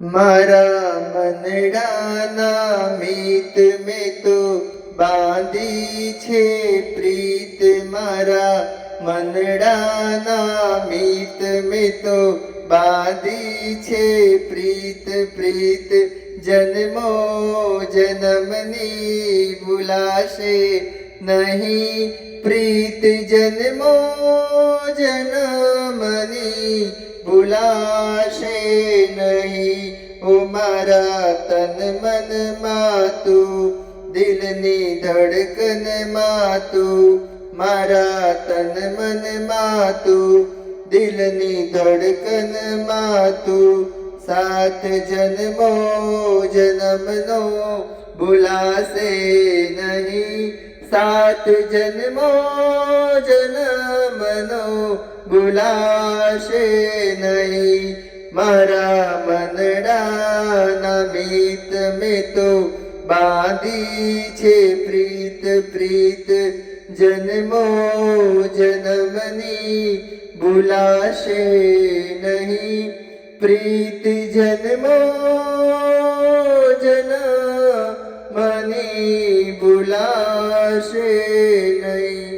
મારા મનડાના મિત મેં તો બાંધી છે પ્રીત મારા મનડાના મિત મેં તો બાંધી છે પ્રીત પ્રીત જન્મો જન્મની ભૂલાશે નહીં. પ્રીત જન્મો જન્મની ભૂલાશે મારા તન મન માતું, દિલની ધડકન માતું. મારા તન મન માતું, દિલની ધડકન માતું. સાત જન્મો જન્મનો ભૂલાશે નહીં. સાત જન્મો જન્મનો ભૂલાશે નહીં. મારા મનડાના મિત મેં તો બાંધી છે પ્રીત પ્રીત. જન્મો જન્મની ભૂલાશે નહીં. પ્રીત જન્મો જન્મની ભૂલાશે નહીં.